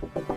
Thank you.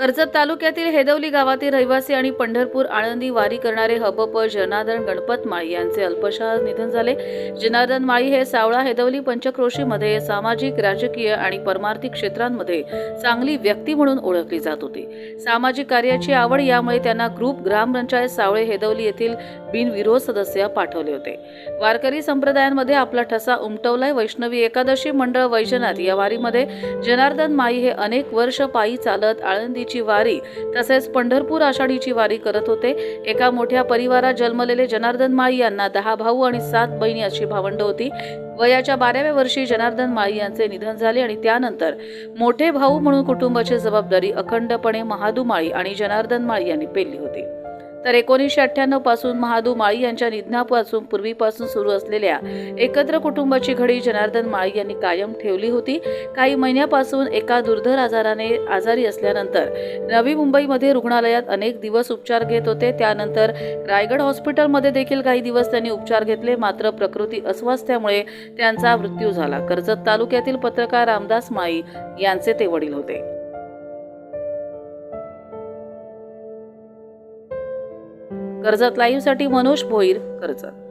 Karjat तालुक्यातील हेदवली गावातील रहिवासी आणि पंढरपूर आळंदी वारी करणारे हबप जनार्दन गणपत माळी यांचे अल्पशा निधन झाले. जनार्दन माळी हे सावळा हेदवली पंचक्रोशीमध्ये सामाजिक राजकीय आणि परमार्थिक क्षेत्रांमध्ये चांगली व्यक्ती म्हणून ओळखली जात होती. सामाजिक कार्याची आवड यामुळे त्यांना ग्रुप ग्रामपंचायत सावळे हेदवली येथील बिनविरोध सदस्य पाठवले होते. वारकरी संप्रदायांमध्ये आपला ठसा उमटवलाय. वैष्णवी एकादशी मंडळ वैजनाथ या वारीमध्ये जनार्दन माई हे अनेक वर्ष पायी चालत आळंदी आषाढीची वारी तसेच पंढरपूर आषाढीची वारी करत होते. एका मोठ्या परिवारात जन्मलेले जनार्दन माळी यांना दहा भाऊ आणि सात बहिणी अशी भावंड होती. वयाच्या बाराव्या वर्षी जनार्दन माळी यांचे निधन झाले आणि त्यानंतर मोठे भाऊ म्हणून कुटुंबाची जबाबदारी अखंडपणे महादू माळी आणि जनार्दन माळी यांनी पेलली होती. तर एकोणीसशे अठ्ठ्याण्णवपासून महादू माळी यांच्या निधनापासून पूर्वीपासून सुरू असलेल्या एकत्र कुटुंबाची घडी जनार्दन माळी यांनी कायम ठेवली होती. काही महिन्यापासून एका दुर्धर आजाराने आजारी असल्यानंतर नवी मुंबईमध्ये रुग्णालयात अनेक दिवस उपचार घेत होते. त्यानंतर रायगड हॉस्पिटलमध्ये देखील काही दिवस त्यांनी उपचार घेतले. मात्र प्रकृती अस्वास्थ्यामुळे त्यांचा मृत्यू झाला. कर्जत तालुक्यातील पत्रकार रामदास माळी यांचे ते वडील होते. कर्जत लाईव्हसाठी मनोज भोईर कर्जत.